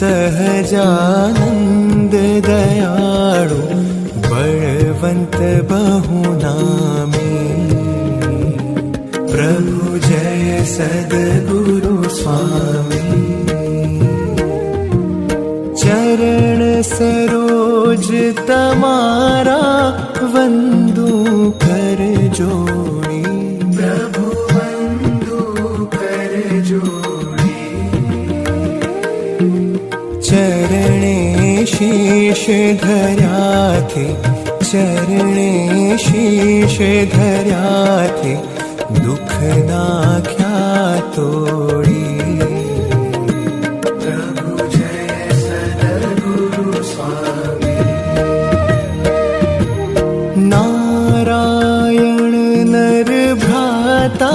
सहजानन्द दयाळु बळवन्त बहुनामी। प्रभु जय सद्गुरु स्वामी। चरण सरोज तमारा वन्दु कर जोड़ी चरणे शीश धर्याथे चरणे शीश तोडी। स्वामी। नारायण नर भ्राता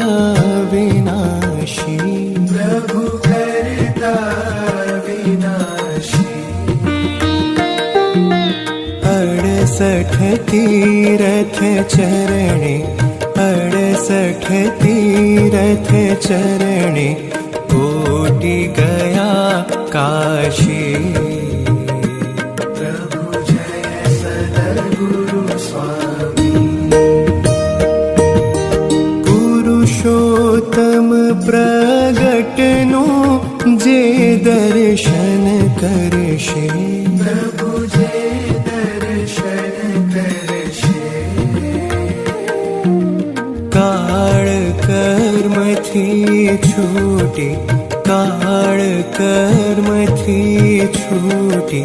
तीरथ चरणे अड़सठ तीरथ चरणे कोटि गया काशी। प्रभु जय सद्गुरु स्वामी। पुरुषोत्तम प्रगटनु जे दर्शन करशे कर्मथी छूटी काळ कर्मथी छूटी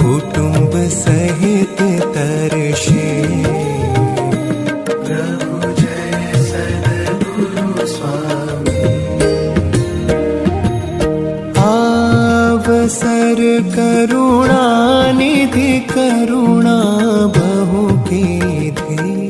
कुटुंब सहित तरशे। प्रभु जय सद्गुरु स्वामी। आवसर करुणा निधि करुणा बहु कीधी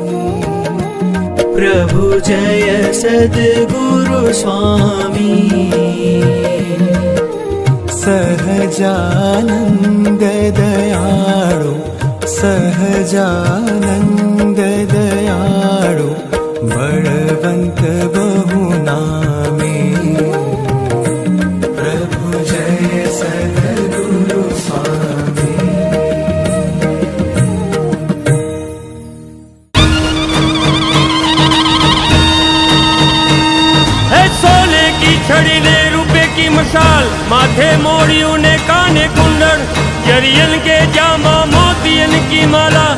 प्रभु जय सद्गुरु स्वामी। सहजानन्द दयाळु सहजानन्द મોટી મશાલ માથે મોડિયું ને કાને કુંડળ જરિયન કે જામા મોતિયન કી માલા